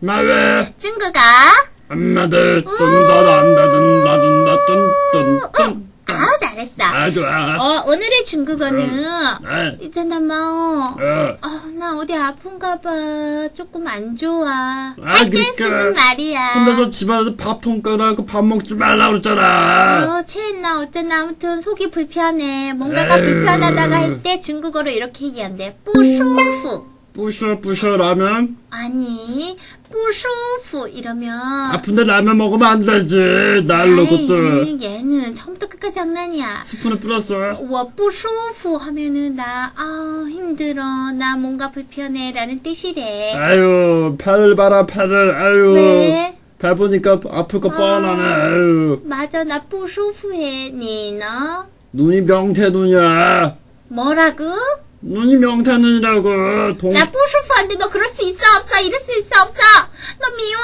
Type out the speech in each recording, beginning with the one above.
나왜 친구가 엄마들 뚠다란다든다든다뚠뚠뚠 아우 잘했어. 아 좋아. 어 오늘의 중국어는 응. 네. 있잖아 뭐. 응. 어나 어, 어디 아픈가봐. 조금 안 좋아. 아, 할때 그러니까. 쓰는 말이야. 혼자서 집안에서 밥 통가라고 밥 먹지 말라 그랬잖아. 어 체했나 어쨌나 아무튼 속이 불편해. 뭔가가 에이. 불편하다가 할 때 중국어로 이렇게 얘기한대. 뿌슈푸. 음. 뿌셔뿌셔라면? 아니 뿌쇼프 이러면 아픈데 라면 먹으면 안 되지. 날로 것들. 얘는 처음부터 끝까지 장난이야. 스푼에 뿌렸어. 와 뿌쇼프 하면은 나 아 힘들어. 나 뭔가 불편해. 라는 뜻이래. 아유 팔 봐라 팔을. 아유. 왜? 발 보니까 아플 거 아, 뻔하네. 아, 아유. 맞아 나 뿌쇼프해 니너. 눈이 명태 눈이야. 뭐라고? 눈이 명탄눈이라고 동... 나 부수프 안돼 너 그럴 수 있어 없어 이럴 수 있어 없어. 너 미워.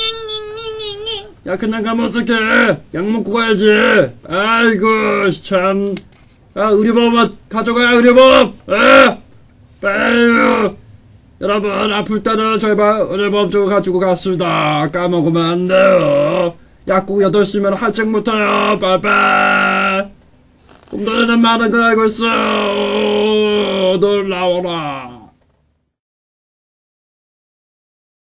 잉잉잉잉잉잉. 야 그냥 가면 어떡해? 약 먹고 가야지. 아이고 참. 아, 의료법 가져가야 의료법. 아, 빨리. 여러분 아플 때는 제발 의료법 좀 가지고 갔습니다. 까먹으면 안 돼요. 약국 8시면 할증 못해요. 빠이빠이 꿈돌이는 많은 걸 알고 있어요. 나와라